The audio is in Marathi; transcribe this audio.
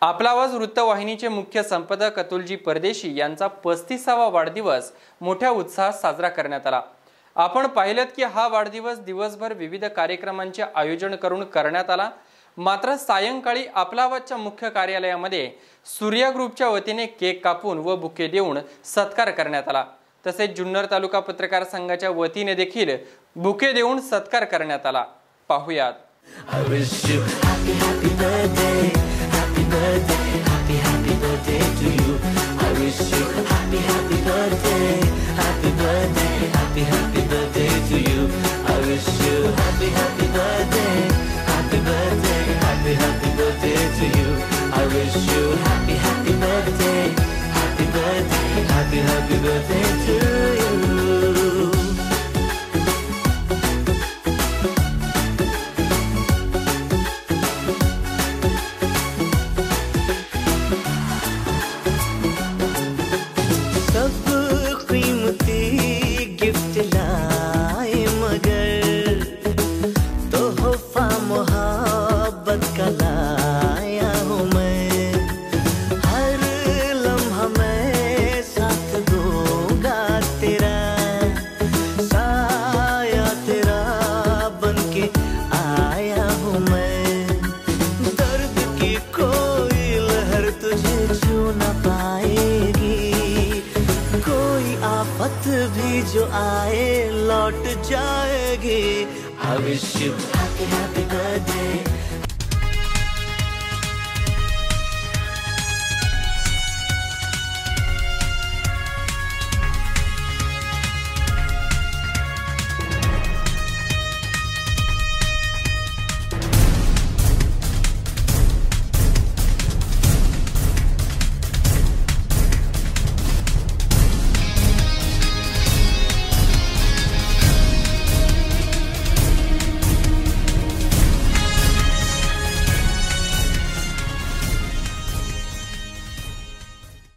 आपला आवाज वृत्तवाहिनीचे मुख्य संपादक अतुलजी परदेशी यांचा पस्तीसावा वाढदिवस मोठ्या उत्साहात साजरा करण्यात आला. आपण पाहिलं की हा वाढदिवस दिवसभर विविध कार्यक्रमांचे आयोजन करून करण्यात आला. मात्र सायंकाळी आपला आवाजच्या मुख्य कार्यालयामध्ये सूर्या ग्रुपच्या वतीने केक कापून व बुके देऊन सत्कार करण्यात आला. तसेच जुन्नर तालुका पत्रकार संघाच्या वतीने देखील बुके देऊन सत्कार करण्यात आला. पाहुयात. Birthday, happy happy, birthday to you. I wish you happy, happy birthday, happy birthday, happy, happy birthday to you. I wish you happy, happy birthday, happy birthday, happy, happy birthday to you. I wish you happy, happy birthday, happy birthday, happy, happy birthday to you. कोई जो आए लौट जाएगी I wish you happy happy birthday